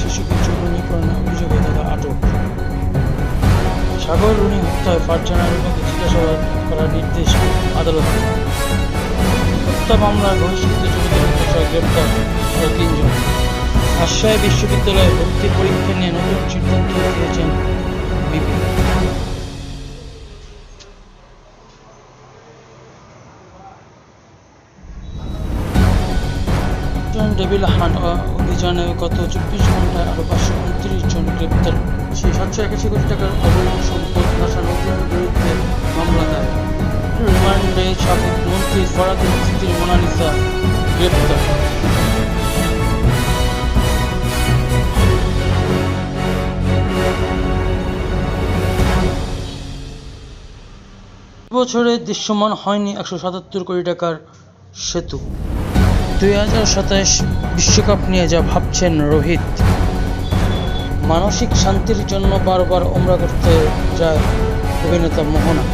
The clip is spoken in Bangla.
শিশুকে চুরি করানোর অভিযোগে তারা আটক। সাগর রুনি হত্যায় ফারজানা রুনিকে জিজ্ঞাসাবাদ করার নির্দেশ আদালত। হত্যা মামলার ভবিষ্যতে জড়িত সহ গ্রেপ্তার আরও তিনজন। রাজশাহী বিশ্ববিদ্যালয়ে ভর্তি পরীক্ষা নিয়ে নতুন সিদ্ধান্ত নিয়েছেন ডেভিল হান্ট অভিযানে গত চব্বিশ ঘন্টায় আরও পাঁচশো উনত্রিশ জন গ্রেপ্তার। সেই সাতশো একাশি কোটি টাকার অবৈধ সম্পদ নদীর বিরুদ্ধে মামলা দায় রিমান্ডে সাবেক মন্ত্রী ফরাদের স্ত্রী মোনালিসা গ্রেপ্তার। বছরে দৃশ্যমান হয়নি একশো সাতাত্তর কোটি টাকার সেতু। দুই হাজার বিশ্বকাপ নিয়ে যা ভাবছেন রোহিত। মানসিক শান্তির জন্য বারবার ওমরা করতে যায় অভিনেতা মোহনা।